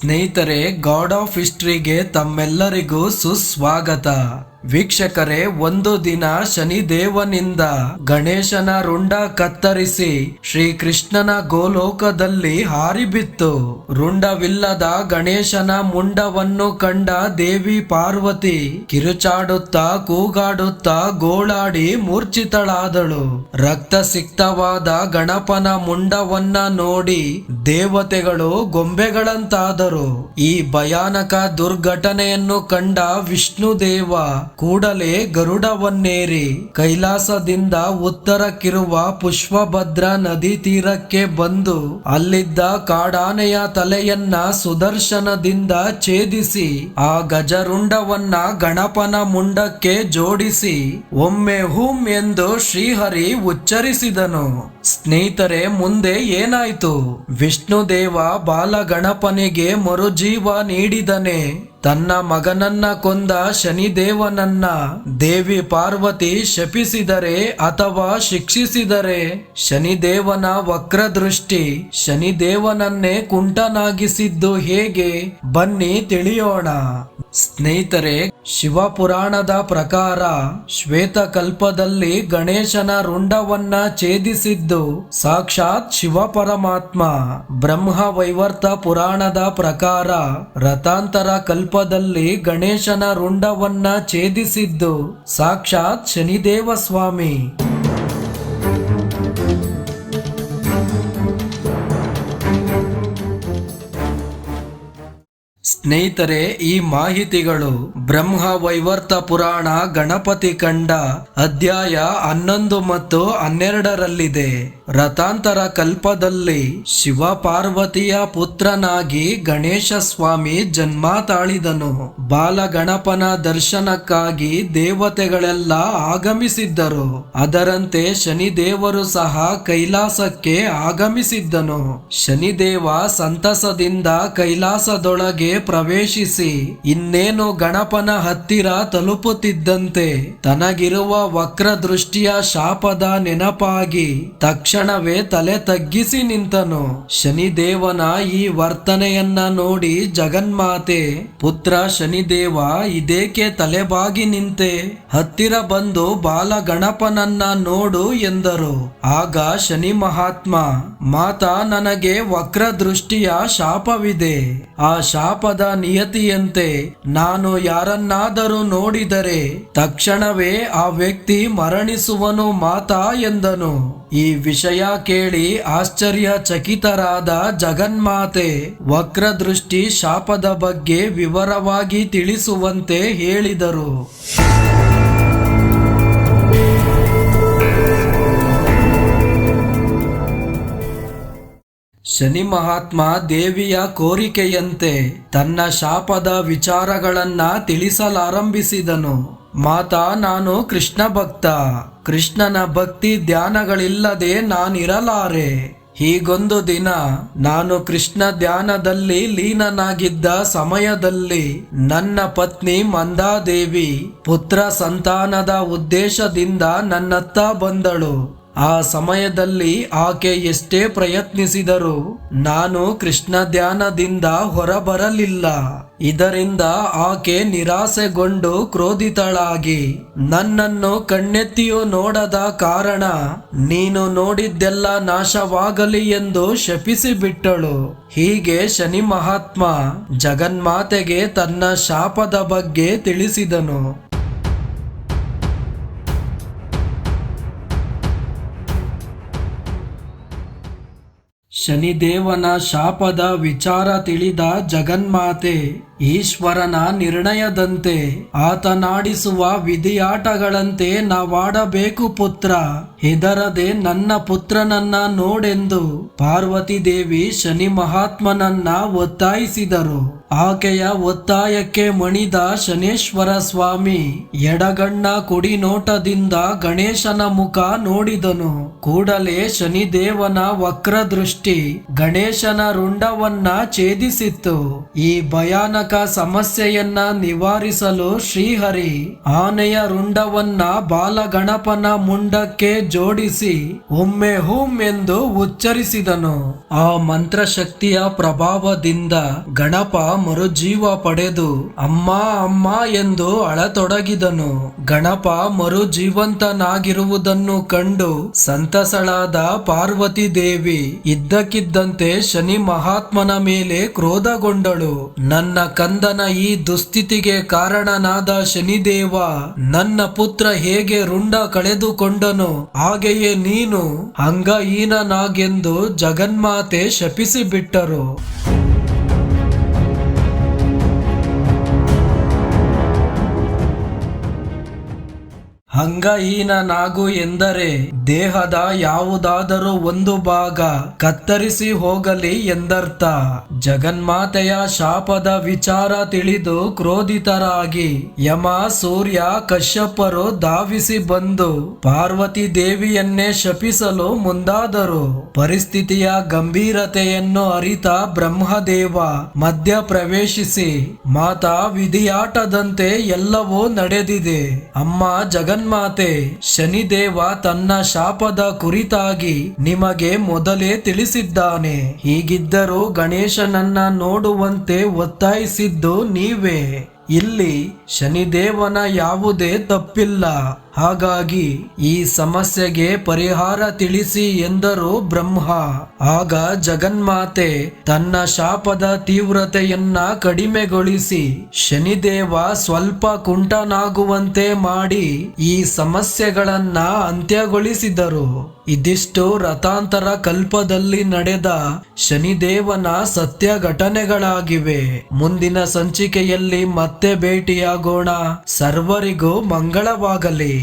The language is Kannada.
ಸ್ನೇಹಿತರೆ ಗಾಡ್ ಆಫ್ ಹಿಸ್ಟ್ರಿಗೆ ತಮ್ಮೆಲ್ಲರಿಗೂ ಸುಸ್ವಾಗತ. ವೀಕ್ಷಕರೇ, ಒಂದು ದಿನ ಶನಿದೇವನಿಂದ ಗಣೇಶನ ರುಂಡ ಕತ್ತರಿಸಿ ಶ್ರೀಕೃಷ್ಣನ ಗೋಲೋಕದಲ್ಲಿ ಹಾರಿಬಿತ್ತು. ರುಂಡವಿಲ್ಲದ ಗಣೇಶನ ಮುಂಡವನ್ನು ಕಂಡ ದೇವಿ ಪಾರ್ವತಿ ಕಿರುಚಾಡುತ್ತಾ ಕೂಗಾಡುತ್ತಾ ಗೋಳಾಡಿ ಮೂರ್ಛಿತಳಾದಳು. ರಕ್ತ ಸಿಕ್ತವಾದ ಗಣಪನ ಮುಂಡವನ್ನ ನೋಡಿ ದೇವತೆಗಳು ಗೊಂಬೆಗಳಂತಾದರು. ಈ ಭಯಾನಕ ದುರ್ಘಟನೆಯನ್ನು ಕಂಡ ವಿಷ್ಣುದೇವ ಕೂಡಲೇ ಗರುಡವನ್ನೇರಿ. ಕೈಲಾಸದಿಂದ ಉತ್ತರಕ್ಕಿರುವ ಪುಷ್ಪಭದ್ರ ನದಿ ತೀರಕ್ಕೆ ಬಂದು ಅಲ್ಲಿದ್ದ ಕಾಡಾನೆಯ ತಲೆಯನ್ನ ಸುದರ್ಶನದಿಂದ ಛೇದಿಸಿ, ಆ ಗಜರುಂಡವನ್ನ ಗಣಪನ ಮುಂಡಕ್ಕೆ ಜೋಡಿಸಿ, ಒಮ್ಮೆ ಹುಂ ಎಂದು ಶ್ರೀಹರಿ ಉಚ್ಚರಿಸಿದನು. ಸ್ನೇಹಿತರೆ, ಮುಂದೆ ಏನಾಯ್ತು? ವಿಷ್ಣುದೇವ ಬಾಲಗಣಪನಿಗೆ ಮರುಜೀವ ನೀಡಿದನೆ. ತನ್ನ ಮಗನನ್ನ ಕೊಂದ ಶನಿದೇವನನ್ನ ದೇವಿ ಪಾರ್ವತಿ ಶಪಿಸಿದರೆ ಅಥವಾ ಶಿಕ್ಷಿಸಿದರೆ ಶನಿದೇವನ ವಕ್ರದೃಷ್ಟಿ ಶನಿದೇವನನ್ನೇ ಕುಂಟನಾಗಿಸಿದ್ದು ಹೇಗೆ? ಬನ್ನಿ ತಿಳಿಯೋಣ. ಸ್ನೇಹಿತರೆ ಶಿವಪುರಾಣದ ಪ್ರಕಾರ ಶ್ವೇತಕಲ್ಪದಲ್ಲಿ ಗಣೇಶನ ರುಂಡವನ್ನ ಛೇದಿಸಿದ್ದು ಸಾಕ್ಷಾತ್ ಶಿವ ಪರಮಾತ್ಮ ಬ್ರಹ್ಮ ವೈವರ್ತ ಪುರಾಣದ ಪ್ರಕಾರ ರಥಾಂತರ ಕಲ್ಪದಲ್ಲಿ ಗಣೇಶನ ರುಂಡವನ್ನ ಛೇದಿಸಿದ್ದು ಸಾಕ್ಷಾತ್ ಶನಿದೇವ ಸ್ವಾಮಿ ಸ್ನೇಹಿತರೆ ಈ ಮಾಹಿತಿಗಳು ಬ್ರಹ್ಮ ವೈವರ್ತ ಪುರಾಣ ಗಣಪತಿ ಕಂಡ ಅಧ್ಯಾಯ ಹನ್ನೊಂದು ಮತ್ತು ಹನ್ನೆರಡರಲ್ಲಿದೆ. ರಥಾಂತರ ಕಲ್ಪದಲ್ಲಿ ಶಿವ ಪಾರ್ವತಿಯ ಪುತ್ರನಾಗಿ ಗಣೇಶ ಸ್ವಾಮಿ ಜನ್ಮ ತಾಳಿದನು ಬಾಲಗಣಪನ ದರ್ಶನಕ್ಕಾಗಿ ದೇವತೆಗಳೆಲ್ಲ ಆಗಮಿಸಿದ್ದರು. ಅದರಂತೆ ಶನಿದೇವರು ಸಹ ಕೈಲಾಸಕ್ಕೆ ಆಗಮಿಸಿದ್ದನು. ಶನಿದೇವ ಸಂತಸದಿಂದ ಕೈಲಾಸದೊಳಗೆ ಪ್ರವೇಶಿಸಿ, ಇನ್ನೇನು ಗಣಪನ ಹತ್ತಿರ ತಲುಪುತ್ತಿದ್ದಂತೆ ತನಗಿರುವ ವಕ್ರ ದೃಷ್ಟಿಯ ಶಾಪದ ನೆನಪಾಗಿ ತಕ್ಷಣವೇ ತಲೆ ತಗ್ಗಿಸಿ ನಿಂತನು. ಶನಿದೇವನ ಈ ವರ್ತನೆಯನ್ನ ನೋಡಿ ಜಗನ್ಮಾತೆ, ಪುತ್ರ ಶನಿದೇವ ಇದೇಕೆ ತಲೆಬಾಗಿ ನಿಂತೆ? ಹತ್ತಿರ ಬಂದು ಬಾಲ ಗಣಪನನ್ನ ನೋಡು ಎಂದರು. ಆಗ ಶನಿ ಮಹಾತ್ಮ, ಮಾತಾ ನನಗೆ ವಕ್ರ ದೃಷ್ಟಿಯ ಶಾಪವಿದೆ. ಆ ಶಾಪದ ನಿಯತಿಯಂತೆ ನಾನು ಯಾರನ್ನಾದರೂ ನೋಡಿದರೆ ತಕ್ಷಣವೇ ಆ ವ್ಯಕ್ತಿ ಮರಣಿಸುವನು ಮಾತಾ ಎಂದನು. ಈ ವಿಷಯ ಕೇಳಿ ಆಶ್ಚರ್ಯಚಕಿತರಾದ ಜಗನ್ಮಾತೆ ವಕ್ರದೃಷ್ಟಿ ಶಾಪದ ಬಗ್ಗೆ ವಿವರವಾಗಿ ತಿಳಿಸುವಂತೆ ಹೇಳಿದರು. ಶನಿ ಮಹಾತ್ಮ ದೇವಿಯ ಕೋರಿಕೆಯಂತೆ ತನ್ನ ಶಾಪದ ವಿಚಾರಗಳನ್ನ ತಿಳಿಸಲಾರಂಭಿಸಿದನು. ಮಾತಾ, ನಾನು ಕೃಷ್ಣ ಭಕ್ತ. ಕೃಷ್ಣನ ಭಕ್ತಿ ಧ್ಯಾನಗಳಿಲ್ಲದೆ ನಾನಿರಲಾರೆ. ಹೀಗೊಂದು ದಿನ ನಾನು ಕೃಷ್ಣ ಧ್ಯಾನದಲ್ಲಿ ಲೀನನಾಗಿದ್ದ ಸಮಯದಲ್ಲಿ ನನ್ನ ಪತ್ನಿ ಮಂದಾದೇವಿ, ಪುತ್ರ ಸಂತಾನದ ಉದ್ದೇಶದಿಂದ ನನ್ನತ್ತ ಬಂದಳು. ಆ ಸಮಯದಲ್ಲಿ ಆಕೆ ಎಷ್ಟೇ ಪ್ರಯತ್ನಿಸಿದರೂ ನಾನು ಕೃಷ್ಣ ಧ್ಯಾನದಿಂದ ಹೊರಬರಲಿಲ್ಲ. ಇದರಿಂದ ಆಕೆ ನಿರಾಸೆಗೊಂಡು ಕ್ರೋಧಿತಳಾಗಿ, ನನ್ನನ್ನು ಕಣ್ಣೆತ್ತಿಯೂ ನೋಡದ ಕಾರಣ ನೀನು ನೋಡಿದ್ದೆಲ್ಲ ನಾಶವಾಗಲಿ ಎಂದು ಶಪಿಸಿಬಿಟ್ಟಳು. ಹೀಗೆ ಶನಿ ಮಹಾತ್ಮ ಜಗನ್ಮಾತೆಗೆ ತನ್ನ ಶಾಪದ ಬಗ್ಗೆ ತಿಳಿಸಿದನು. ಶನಿದೇವನ ಶಾಪದ ವಿಚಾರ ತಿಳಿದ ಜಗನ್ಮಾತೆ ಈಶ್ವರನ ನಿರ್ಣಯದಂತೆ ಆತನಾಡಿಸುವ ವಿಧಿಯಾಟಗಳಂತೆ ನಾವಾಡಬೇಕು ಪುತ್ರ. ಹೆದರದೆ ನನ್ನ ಪುತ್ರನನ್ನ ನೋಡೆಂದು ಪಾರ್ವತಿ ದೇವಿ ಶನಿ ಮಹಾತ್ಮನನ್ನ ಒತ್ತಾಯಿಸಿದರು. ಆಕೆಯ ಒತ್ತಾಯಕ್ಕೆ ಮಣಿದ ಶನೇಶ್ವರ ಸ್ವಾಮಿ ಎಡಗಣ್ಣ ಕುಡಿನೋಟದಿಂದ ಗಣೇಶನ ಮುಖ ನೋಡಿದನು. ಕೂಡಲೇ ಶನಿದೇವನ ವಕ್ರದೃಷ್ಟಿ ಗಣೇಶನ ರುಂಡವನ್ನ ಛೇದಿಸಿತ್ತು. ಈ ಭಯಾನಕ ಸಮಸ್ಯೆಯನ್ನ ನಿವಾರಿಸಲು ಶ್ರೀಹರಿ ಆನೆಯ ರುಂಡವನ್ನ ಬಾಲಗಣಪನ ಮುಂಡಕ್ಕೆ ಜೋಡಿಸಿ ಒಮ್ಮೆ ಹುಂ ಎಂದು ಉಚ್ಚರಿಸಿದನು. ಆ ಮಂತ್ರಶಕ್ತಿಯ ಪ್ರಭಾವದಿಂದ ಗಣಪ ಮರುಜೀವ ಪಡೆದು ಅಮ್ಮ ಅಮ್ಮ ಎಂದು ಅಳತೊಡಗಿದನು. ಗಣಪ ಮರು ಜೀವಂತನಾಗಿರುವುದನ್ನು ಕಂಡು ಸಂತಸಳಾದ ಪಾರ್ವತಿ ದೇವಿ ಇದ್ದಕ್ಕಿದ್ದಂತೆ ಶನಿ ಮಹಾತ್ಮನ ಮೇಲೆ ಕ್ರೋಧಗೊಂಡಳು. ನನ್ನ ಕಂದನ ಈ ದುಸ್ಥಿತಿಗೆ ಕಾರಣನಾದ ಶನಿದೇವ ನನ್ನ ಪುತ್ರ ಹೇಗೆ ರುಂಡ ಕಳೆದುಕೊಂಡನು ಹಾಗೆಯೇ ನೀನು ಅಂಗಹೀನನಾಗೆಂದು ಜಗನ್ಮಾತೆ ಶಪಿಸಿ ಅಂಗಹೀನನಾಗು ಎಂದರೆ ದೇಹದ ಯಾವುದಾದರೂ ಒಂದು ಭಾಗ ಕತ್ತರಿಸಿ ಹೋಗಲಿ ಎಂದರ್ಥ. ಜಗನ್ಮಾತೆಯ ಶಾಪದ ವಿಚಾರ ತಿಳಿದು ಕ್ರೋಧಿತರಾಗಿ ಯಮ, ಸೂರ್ಯ, ಕಶ್ಯಪರು ಧಾವಿಸಿ ಬಂದು ಪಾರ್ವತಿ ದೇವಿಯನ್ನೇ ಶಪಿಸಲು ಮುಂದಾದರು. ಪರಿಸ್ಥಿತಿಯ ಗಂಭೀರತೆಯನ್ನು ಅರಿತ ಬ್ರಹ್ಮದೇವ ಮಧ್ಯ ಪ್ರವೇಶಿಸಿ, ಮಾತಾ, ವಿಧಿಯಾಟದಂತೆ ಎಲ್ಲವೂ ನಡೆದಿದೆ. ಅಮ್ಮ ಜಗನ್ಮಾತೆ ಶನಿದೇವ ತನ್ನ ಶಾಪದ ಕುರಿತಾಗಿ ನಿಮಗೆ ಮೊದಲೇ ತಿಳಿಸಿದ್ದಾನೆ. ಹೀಗಿದ್ದರೂ ಗಣೇಶನನ್ನ ನೋಡುವಂತೆ ಒತ್ತಾಯಿಸಿದ್ದು ನೀವೇ. ಇಲ್ಲಿ ಶನಿದೇವನ ಯಾವುದೇ ತಪ್ಪಿಲ್ಲ. ಹಾಗಾಗಿ ಈ ಸಮಸ್ಯೆಗೆ ಪರಿಹಾರ ತಿಳಿಸಿ ಎಂದರು ಬ್ರಹ್ಮ. ಆಗ ಜಗನ್ಮಾತೆ ತನ್ನ ಶಾಪದ ತೀವ್ರತೆಯನ್ನ ಕಡಿಮೆಗೊಳಿಸಿ ಶನಿದೇವ ಸ್ವಲ್ಪ ಕುಂಟನಾಗುವಂತೆ ಮಾಡಿ ಈ ಸಮಸ್ಯೆಗಳನ್ನ ಅಂತ್ಯಗೊಳಿಸಿದರು. ಇದಿಷ್ಟು ರಥಾಂತರ ಕಲ್ಪದಲ್ಲಿ ನಡೆದ ಶನಿದೇವನ ಸತ್ಯ ಘಟನೆಗಳಾಗಿವೆ ಮುಂದಿನ ಸಂಚಿಕೆಯಲ್ಲಿ ಮತ್ತೆ ಭೇಟಿಯಾಗೋಣ. ಸರ್ವರಿಗೂ ಮಂಗಳವಾಗಲಿ.